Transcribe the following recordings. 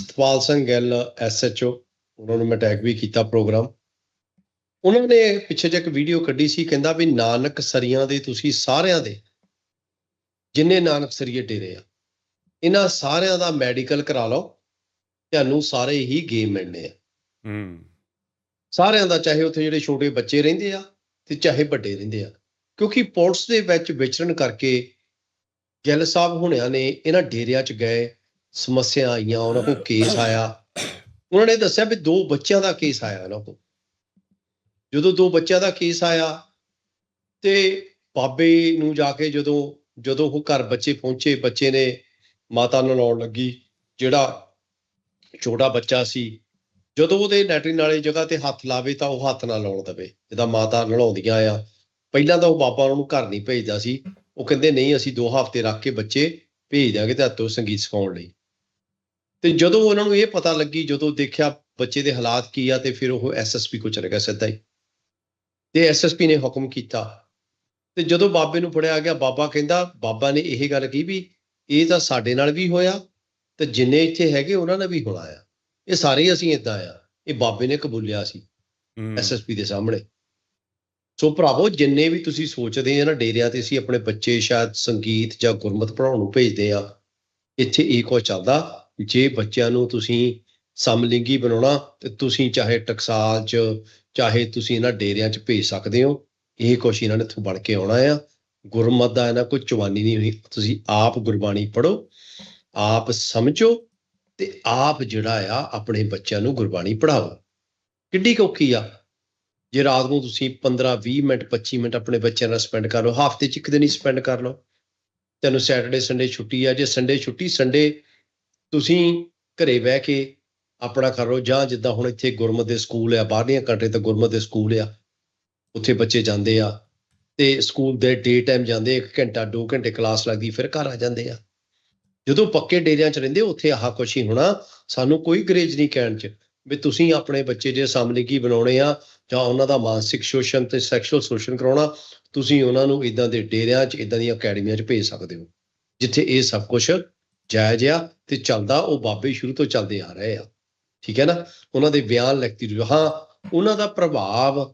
Satpal Singh Gill SHO ਉਹਨਾਂ ਨੂੰ ਮੈਂ ਟੈਗ ਵੀ ਕੀਤਾ ਪ੍ਰੋਗਰਾਮ ਉਹਨਾਂ ਨੇ ਪਿੱਛੇ ਜਿਹੇ ਇੱਕ ਵੀਡੀਓ ਕੱਢੀ ਸੀ ਕਹਿੰਦਾ ਵੀ ਨਾਨਕ ਸਰੀਆਂ ਦੇ ਤੁਸੀਂ ਸਾਰਿਆਂ ਦੇ ਜਿੰਨੇ ਨਾਨਕ ਸਰੀਏ ਡੇਰੇ ਆ ਇਹਨਾਂ ਸਾਰਿਆਂ ਦਾ ਮੈਡੀਕਲ ਕਰਾ ਲਓ ਤੁਹਾਨੂੰ ਸਾਰੇ ਹੀ ਗੇਮ ਮਿਲਣੇ ਆ। ਹੂੰ। ਸਾਰਿਆਂ ਦਾ ਚਾਹੇ ਉੱਥੇ ਜਿਹੜੇ ਛੋਟੇ ਬੱਚੇ ਰਹਿੰਦੇ ਆ ਤੇ ਚਾਹੇ ਵੱਡੇ ਰਹਿੰਦੇ ਆ ਕਿਉਂਕਿ ਪੁਲਿਸ ਦੇ ਵਿੱਚ ਵਿਚਰਨ ਕਰਕੇ ਗਿੱਲ ਸਾਹਿਬ ਹੁਣਿਆਂ ਨੇ ਇਹਨਾਂ ਡੇਰਿਆਂ 'ਚ ਗਏ ਸਮੱਸਿਆ ਆਈਆਂ, ਉਹਨਾਂ ਕੋਲ ਕੇਸ ਆਇਆ। ਉਹਨਾਂ ਨੇ ਦੱਸਿਆ ਵੀ ਦੋ ਬੱਚਿਆਂ ਦਾ ਕੇਸ ਆਇਆ ਉਹਨਾਂ ਕੋਲ। ਜਦੋਂ ਦੋ ਬੱਚਿਆਂ ਦਾ ਕੇਸ ਆਇਆ ਤੇ ਬਾਬੇ ਨੂੰ ਜਾ ਕੇ ਜਦੋਂ ਜਦੋਂ ਉਹ ਘਰ ਬੱਚੇ ਪਹੁੰਚੇ, ਬੱਚੇ ਨੇ ਮਾਤਾ ਨੂੰ ਲਾਉਣ ਲੱਗੀ, ਜਿਹੜਾ ਛੋਟਾ ਬੱਚਾ ਸੀ। ਜਦੋਂ ਉਹਦੇ ਲੈਟਰਿਨ ਵਾਲੀ ਜਗ੍ਹਾ ਤੇ ਹੱਥ ਲਾਵੇ ਤਾਂ ਉਹ ਹੱਥ ਨਾ ਲਾਉਣ ਦਵੇ ਜਿੱਦਾਂ ਮਾਤਾ ਨਲਾਉਂਦੀਆਂ ਆ। ਪਹਿਲਾਂ ਤਾਂ ਉਹ ਬਾਬਾ ਉਹਨਾਂ ਨੂੰ ਘਰ ਨਹੀਂ ਭੇਜਦਾ ਸੀ। ਉਹ ਕਹਿੰਦੇ, ਨਹੀਂ, ਅਸੀਂ ਦੋ ਹਫ਼ਤੇ ਰੱਖ ਕੇ ਬੱਚੇ ਭੇਜ ਦਿਆਂਗੇ ਤੇ ਹੱਥੋਂ ਸੰਗੀਤ ਸਿਖਾਉਣ ਲਈ। ਤੇ ਜਦੋਂ ਉਹਨਾਂ ਨੂੰ ਇਹ ਪਤਾ ਲੱਗੀ ਜਦੋਂ ਦੇਖਿਆ ਬੱਚੇ ਦੇ ਹਾਲਾਤ ਕੀ ਆ ਤੇ ਫਿਰ ਉਹ ਐਸਐਸਪੀ ਕੋ ਚਲੇ ਗਿਆ ਸਿੱਧਾ ਹੀ। ਤੇ ਐਸਐਸਪੀ ਨੇ ਹੁਕਮ ਕੀਤਾ। ਤੇ ਜਦੋਂ ਬਾਬੇ ਨੂੰ ਫੜਿਆ ਗਿਆ ਬਾਬਾ ਕਹਿੰਦਾ ਬਾਬਾ ਨੇ ਇਹ ਗੱਲ ਕਹੀ ਵੀ ਇਹ ਤਾਂ ਸਾਡੇ ਨਾਲ ਵੀ ਹੋਇਆ ਤੇ ਜਿੰਨੇ ਇੱਥੇ ਹੈਗੇ ਉਹਨਾਂ ਨਾਲ ਵੀ ਹੋਣਾ ਆ। ਇਹ ਸਾਰੇ ਅਸੀਂ ਇਦਾਂ ਆ। ਇਹ ਬਾਬੇ ਨੇ ਕਬੂਲਿਆ ਸੀ ਐਸਐਸਪੀ ਦੇ ਸਾਹਮਣੇ। ਸੋ ਭਰਾਵੋ ਜਿੰਨੇ ਵੀ ਤੁਸੀਂ ਸੋਚਦੇ ਆ ਨਾ ਡੇਰਿਆਂ ਤੇ ਅਸੀਂ ਆਪਣੇ ਬੱਚੇ ਸ਼ਾਇਦ ਸੰਗੀਤ ਜਾਂ ਗੁਰਮਤ ਪੜਾਉਣ ਨੂੰ ਭੇਜਦੇ ਆ ਇੱਥੇ ਇਹ ਕੁਛ ਚੱਲਦਾ। ਜੇ ਬੱਚਿਆਂ ਨੂੰ ਤੁਸੀਂ ਸਮਲਿੰਗੀ ਬਣਾਉਣਾ, ਤੇ ਤੁਸੀਂ ਚਾਹੇ ਟਕਸਾਲ 'ਚ, ਚਾਹੇ ਤੁਸੀਂ ਇਹਨਾਂ ਡੇਰਿਆਂ 'ਚ ਭੇਜ ਸਕਦੇ ਹੋ। ਇਹ ਕੁਛ ਇਹਨਾਂ ਨੇ ਇੱਥੋਂ ਬਣ ਕੇ ਆਉਣਾ ਆ। ਗੁਰਮਤ ਦਾ ਇਹਨਾਂ ਕੋਈ ਚਵਾਨੀ ਨਹੀਂ ਹੋਈ। ਤੁਸੀਂ ਆਪ ਗੁਰਬਾਣੀ ਪੜੋ ਆਪ ਸਮਝੋ, ਤੇ ਆਪ ਜਿਹੜਾ ਆ, ਆਪਣੇ ਬੱਚਿਆਂ ਨੂੰ ਗੁਰਬਾਣੀ ਪੜਾਓ ਕਿੱਡੀ ਕੁ ਆ। ਜੇ ਰਾਤ ਨੂੰ ਤੁਸੀਂ 15 20 ਮਿੰਟ 25 ਮਿੰਟ ਆਪਣੇ ਬੱਚਿਆਂ ਨਾਲ ਸਪੈਂਡ ਕਰ ਲਓ, ਹਫ਼ਤੇ 'ਚ ਇੱਕ ਦਿਨ ਹੀ ਸਪੈਂਡ ਕਰ ਲਓ। ਤੈਨੂੰ ਸੈਟਰਡੇ ਸੰਡੇ ਛੁੱਟੀ ਆ। ਜੇ ਸੰਡੇ ਛੁੱਟੀ ਸੰਡੇ ਤੁਸੀਂ ਘਰੇ ਬਹਿ ਕੇ ਆਪਣਾ ਕਰ ਲਓ, ਜਾਂ ਜਿੱਦਾਂ ਹੁਣ ਇੱਥੇ ਗੁਰਮਤ ਦੇ ਸਕੂਲ ਆ, ਬਾਹਰਲੀਆਂ ਕੰਟਰੀ ਤੇ ਗੁਰਮਤ ਦੇ ਸਕੂਲ ਆ, ਉੱਥੇ ਬੱਚੇ ਜਾਂਦੇ ਆ ਤੇ ਸਕੂਲ ਦੇ ਡੇ ਟਾਈਮ ਜਾਂਦੇ ਇੱਕ ਘੰਟਾ 2 ਘੰਟੇ ਕਲਾਸ ਲੱਗਦੀ, ਫਿਰ ਘਰ ਆ ਜਾਂਦੇ ਆ। ਜਦੋਂ ਪੱਕੇ ਡੇਰਿਆਂ 'ਚ ਰਹਿੰਦੇ ਉੱਥੇ ਆਹ ਕੁਛ ਹੀ ਹੋਣਾ, ਸਾਨੂੰ ਕੋਈ ਗਰੇਜ ਨਹੀਂ ਕਹਿਣ 'ਚ ਵੀ ਤੁਸੀਂ ਆਪਣੇ ਬੱਚੇ ਜੇ ਸਮਲਿੰਗੀ ਬਣਾਉਣੇ ਆ, ਜਾਂ ਉਹਨਾਂ ਦਾ ਮਾਨਸਿਕ ਸ਼ੋਸ਼ਣ ਤੇ ਸੈਕਸ਼ੂਅਲ ਸ਼ੋਸ਼ਣ ਕਰਾਉਣਾ, ਤੁਸੀਂ ਉਹਨਾਂ ਨੂੰ ਇਦਾਂ ਦੇ ਡੇਰਿਆਂ 'ਚ ਇਦਾਂ ਦੀਆਂ ਅਕੈਡਮੀਆਂ 'ਚ ਭੇਜ ਸਕਦੇ ਹੋ, ਜਿੱਥੇ ਇਹ ਸਭ ਕੁਝ ਜਾਇਜ਼ ਆ ਤੇ ਚੱਲਦਾ, ਉਹ ਬਾਬੇ ਸ਼ੁਰੂ ਤੋਂ ਚੱਲਦੇ ਆ ਰਹੇ ਆ। ਠੀਕ ਹੈ ਨਾ? ਉਹਨਾਂ ਦੇ ਬਿਆਨ ਲਿਖਤੀ ਹਾਂ, ਉਹਨਾਂ ਦਾ ਪ੍ਰਭਾਵ,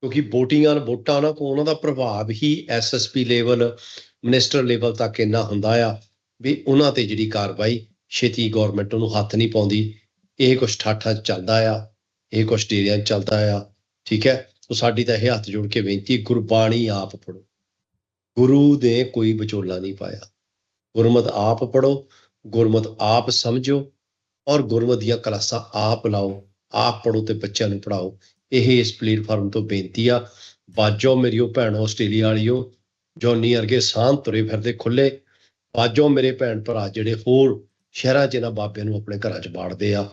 ਕਿਉਂਕਿ ਵੋਟਿੰਗਾਂ ਵੋਟਾਂ ਨਾਲ ਕੋ ਉਹਨਾਂ ਦਾ ਪ੍ਰਭਾਵ ਹੀ ਐਸਐਸਪੀ ਲੈਵਲ ਮਿਨਿਸਟਰ ਲੈਵਲ ਤੱਕ ਇੰਨਾ ਹੁੰਦਾ ਆ ਵੀ ਉਹਨਾਂ ਤੇ ਜਿਹੜੀ ਕਾਰਵਾਈ ਛੇਤੀ ਗਵਰਨਮੈਂਟ ਉਹਨੂੰ ਹੱਥ ਨਹੀਂ ਪਾਉਂਦੀ। ਇਹ ਕੁਛ ਠਾਠਾ ਚੱਲਦਾ ਆ, ਇਹ ਕੁਛ ਡੇਰਿਆਂ 'ਚ ਚੱਲਦਾ ਆ। ਠੀਕ ਹੈ? ਸੋ ਸਾਡੀ ਤਾਂ ਇਹ ਹੱਥ ਜੋੜ ਕੇ ਬੇਨਤੀ ਗੁਰਬਾਣੀ ਆਪ ਪੜੋ ਗੁਰੂ ਨੇ ਕੋਈ ਵਿਚੋਲਾ ਨਹੀਂ ਪਾਇਆ। ਗੁਰਮਤ ਆਪ ਪੜੋ ਗੁਰਮਤ ਆਪ ਸਮਝੋ ਔਰ ਗੁਰਮਤ ਦੀਆਂ ਕਲਾਸਾਂ ਆਪ ਲਾਓ, ਆਪ ਪੜੋ ਤੇ ਬੱਚਿਆਂ ਨੂੰ ਪੜਾਓ ਇਹ ਇਸ ਪਲੇਟਫਾਰਮ ਤੋਂ ਬੇਨਤੀ ਆ। ਬਾਜੋ ਮੇਰੀਓ ਭੈਣ ਆਸਟ੍ਰੇਲੀਆ ਵਾਲਿਓ, ਜੋਨੀ ਅਰਗੇ ਸਾਹ ਤੁਰੇ ਫਿਰਦੇ ਖੁੱਲੇ ਬਾਜੋ ਮੇਰੇ ਭੈਣ ਭਰਾ ਜਿਹੜੇ ਹੋਰ ਸ਼ਹਿਰਾਂ 'ਚ ਇਹਨਾਂ ਬਾਬਿਆਂ ਨੂੰ ਆਪਣੇ ਘਰਾਂ 'ਚ ਬਾੜਦੇ ਆ।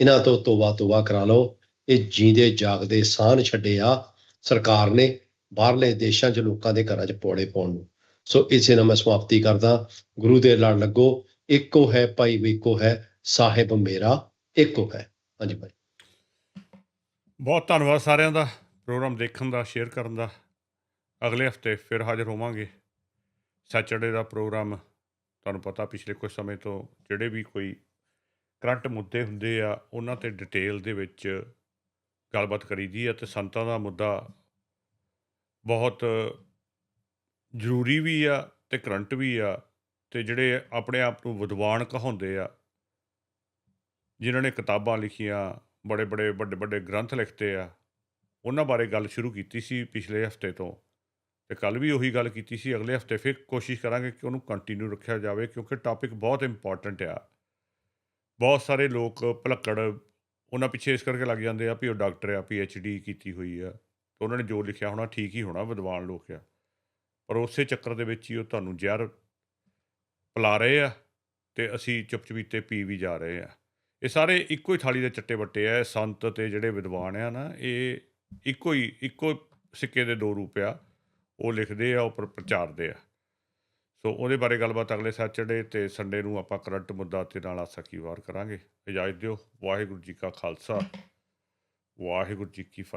ਇਹਨਾਂ ਤੋਂ ਤੋਬਾ ਤੋਬਾ ਕਰਾ ਲਓ। ਇਹ ਜੀਂਦੇ ਜਾਗਦੇ ਸਾਹ ਛੱਡੇ ਆ। ਸਰਕਾਰ ਨੇ ਬਾਹਰਲੇ ਦੇਸ਼ਾਂ 'ਚ ਲੋਕਾਂ ਦੇ ਘਰਾਂ 'ਚ ਪੌੜੇ ਪਾਉਣ ਨੂੰ। ਸੋ ਇਸੇ ਨਾਲ ਮੈਂ ਸਮਾਪਤੀ ਕਰਦਾ। ਗੁਰੂ ਦੇ ਲੜ ਲੱਗੋ। ਇੱਕੋ ਹੈ ਭਾਈ ਵੀਕੋ ਹੈ ਸਾਹਿਬ ਮੇਰਾ, ਇੱਕੋ ਹੈ। ਹਾਂਜੀ ਭਾਈ। ਬਹੁਤ ਧੰਨਵਾਦ ਸਾਰਿਆਂ ਦਾ ਪ੍ਰੋਗਰਾਮ ਦੇਖਣ ਦਾ, ਸ਼ੇਅਰ ਕਰਨ ਦਾ। ਅਗਲੇ ਹਫ਼ਤੇ ਫਿਰ ਹਾਜ਼ਰ ਹੋਵਾਂਗੇ। ਸੈਚਰਡੇ ਦਾ ਪ੍ਰੋਗਰਾਮ ਤੁਹਾਨੂੰ ਪਤਾ ਪਿਛਲੇ ਕੁਝ ਸਮੇਂ ਤੋਂ ਜਿਹੜੇ ਵੀ ਕੋਈ ਕਰੰਟ ਮੁੱਦੇ ਹੁੰਦੇ ਆ, ਉਹਨਾਂ ਤੇ ਡਿਟੇਲ ਦੇ ਵਿੱਚ ਗੱਲਬਾਤ ਕਰੀਦੀ ਆ ਤੇ ਸੰਤਾਂ ਦਾ ਮੁੱਦਾ ਬਹੁਤ ਜ਼ਰੂਰੀ ਵੀ ਆ ਤੇ ਕਰੰਟ ਵੀ ਆ ਤੇ ਜਿਹੜੇ ਆਪਣੇ ਆਪ ਨੂੰ ਵਿਦਵਾਨ ਕਹਾਉਂਦੇ ਆ, ਜਿਨ੍ਹਾਂ ਨੇ ਕਿਤਾਬਾਂ ਲਿਖੀਆਂ, ਬੜੇ ਬੜੇ ਵੱਡੇ ਵੱਡੇ ਗ੍ਰੰਥ ਲਿਖਤੇ ਆ, ਉਹਨਾਂ ਬਾਰੇ ਗੱਲ ਸ਼ੁਰੂ ਕੀਤੀ ਸੀ ਪਿਛਲੇ ਹਫ਼ਤੇ ਤੋਂ ਤੇ ਕੱਲ ਵੀ ਉਹੀ ਗੱਲ ਕੀਤੀ ਸੀ, ਅਗਲੇ ਹਫ਼ਤੇ ਫਿਰ ਕੋਸ਼ਿਸ਼ ਕਰਾਂਗੇ ਕਿ ਉਹਨੂੰ ਕੰਟੀਨਿਊ ਰੱਖਿਆ ਜਾਵੇ ਕਿਉਂਕਿ ਟਾਪਿਕ ਬਹੁਤ ਇੰਪੋਰਟੈਂਟ ਆ। ਬਹੁਤ ਸਾਰੇ ਲੋਕ ਭਲੱਕੜ ਉਹਨਾਂ ਪਿੱਛੇ ਇਸ ਕਰਕੇ ਲੱਗ ਜਾਂਦੇ ਆ ਵੀ ਉਹ ਡਾਕਟਰ ਆ ਪੀ ਐਚ ਡੀ ਕੀਤੀ ਹੋਈ ਆ, ਤੇ ਉਹਨਾਂ ਨੇ ਜੋ ਲਿਖਿਆ ਹੋਣਾ ਠੀਕ ਹੀ ਹੋਣਾ ਵਿਦਵਾਨ ਲੋਕ ਆ। ਪਰ ਉਸੇ ਚੱਕਰ ਦੇ ਵਿੱਚ ਹੀ ਉਹ ਤੁਹਾਨੂੰ ਜ਼ਹਿਰ ਪਿਲਾ ਰਹੇ ਆ ਤੇ ਅਸੀਂ ਚੁੱਪ-ਚਪੀਤੇ ਪੀ ਵੀ ਜਾ ਰਹੇ ਆ। ਇਹ ਸਾਰੇ ਇੱਕੋ ਹੀ ਥਾਲੀ ਦੇ ਚੱਟੇ ਵੱਟੇ ਆ ਸੰਤ ਤੇ ਜਿਹੜੇ ਵਿਦਵਾਨ ਆ ਨਾ, ਇਹ ਇੱਕੋ ਹੀ, ਇੱਕੋ ਸਿੱਕੇ ਦੇ ਦੋ ਰੂਪ ਆ। ਉਹ ਲਿਖਦੇ ਆ, ਉਹ ਪ੍ਰਚਾਰਦੇ ਆ। ਸੋ ਉਹਦੇ ਬਾਰੇ ਗੱਲਬਾਤ ਅਗਲੇ ਸੈਚਰਡੇ ਤੇ ਸੰਡੇ ਨੂੰ ਆਪਾਂ ਕਰੰਟ ਮੁੱਦਾ ਤੇ ਨਾਲ ਆਸਾ ਕੀ ਵਾਰ ਕਰਾਂਗੇ। ਇਜਾਜ਼ਤ ਦਿਓ। ਵਾਹਿਗੁਰੂ ਜੀ ਕਾ ਖਾਲਸਾ। ਵਾਹਿਗੁਰੂ ਜੀ ਕੀ ਫਤਿਹ।